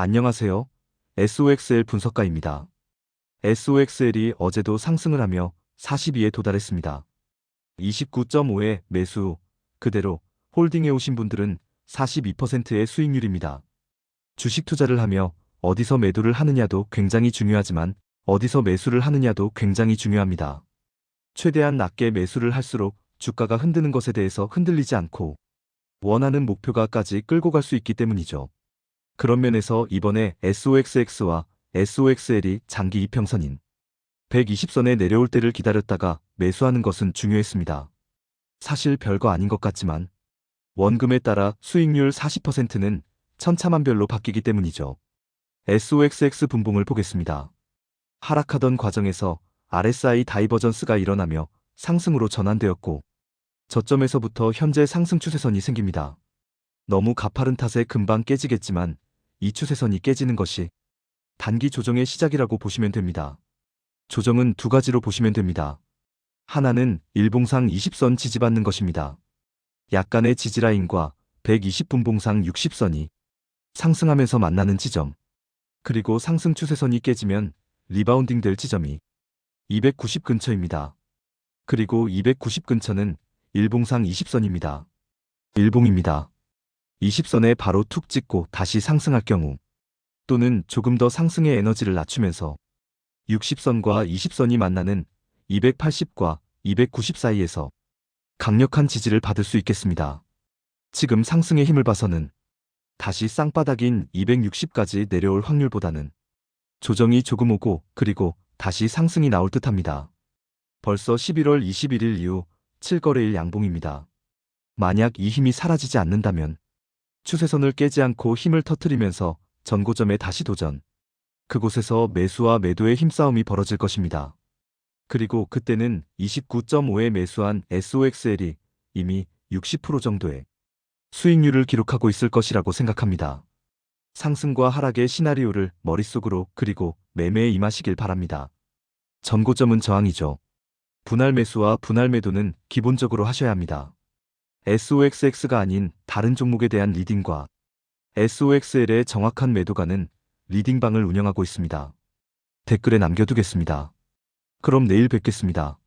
안녕하세요. SOXL 분석가입니다. SOXL이 어제도 상승을 하며 42에 도달했습니다. 29.5의 매수, 그대로 홀딩해 오신 분들은 42%의 수익률입니다. 주식 투자를 하며 어디서 매도를 하느냐도 굉장히 중요하지만 어디서 매수를 하느냐도 굉장히 중요합니다. 최대한 낮게 매수를 할수록 주가가 흔드는 것에 대해서 흔들리지 않고 원하는 목표가까지 끌고 갈 수 있기 때문이죠. 그런 면에서 이번에 SOXX와 SOXL이 장기 이평선인 120선에 내려올 때를 기다렸다가 매수하는 것은 중요했습니다. 사실 별거 아닌 것 같지만 원금에 따라 수익률 40%는 천차만별로 바뀌기 때문이죠. SOXX 분봉을 보겠습니다. 하락하던 과정에서 RSI 다이버전스가 일어나며 상승으로 전환되었고 저점에서부터 현재 상승 추세선이 생깁니다. 너무 가파른 탓에 금방 깨지겠지만 이 추세선이 깨지는 것이 단기 조정의 시작이라고 보시면 됩니다. 조정은 두 가지로 보시면 됩니다. 하나는 일봉상 20선 지지받는 것입니다. 약간의 지지라인과 120분봉상 60선이 상승하면서 만나는 지점. 그리고 상승 추세선이 깨지면 리바운딩 될 지점이 290 근처입니다. 그리고 290 근처는 일봉상 20선입니다. 일봉입니다. 20선에 바로 툭 찍고 다시 상승할 경우 또는 조금 더 상승의 에너지를 낮추면서 60선과 20선이 만나는 280과 290 사이에서 강력한 지지를 받을 수 있겠습니다. 지금 상승의 힘을 봐서는 다시 쌍바닥인 260까지 내려올 확률보다는 조정이 조금 오고 그리고 다시 상승이 나올 듯합니다. 벌써 11월 21일 이후 7거래일 양봉입니다. 만약 이 힘이 사라지지 않는다면 추세선을 깨지 않고 힘을 터트리면서 전고점에 다시 도전. 그곳에서 매수와 매도의 힘싸움이 벌어질 것입니다. 그리고 그때는 29.5에 매수한 SOXL이 이미 60% 정도의 수익률을 기록하고 있을 것이라고 생각합니다. 상승과 하락의 시나리오를 머릿속으로 그리고 매매에 임하시길 바랍니다. 전고점은 저항이죠. 분할 매수와 분할 매도는 기본적으로 하셔야 합니다. SOXX가 아닌 다른 종목에 대한 리딩과 SOXL의 정확한 매도가는 리딩방을 운영하고 있습니다. 댓글에 남겨두겠습니다. 그럼 내일 뵙겠습니다.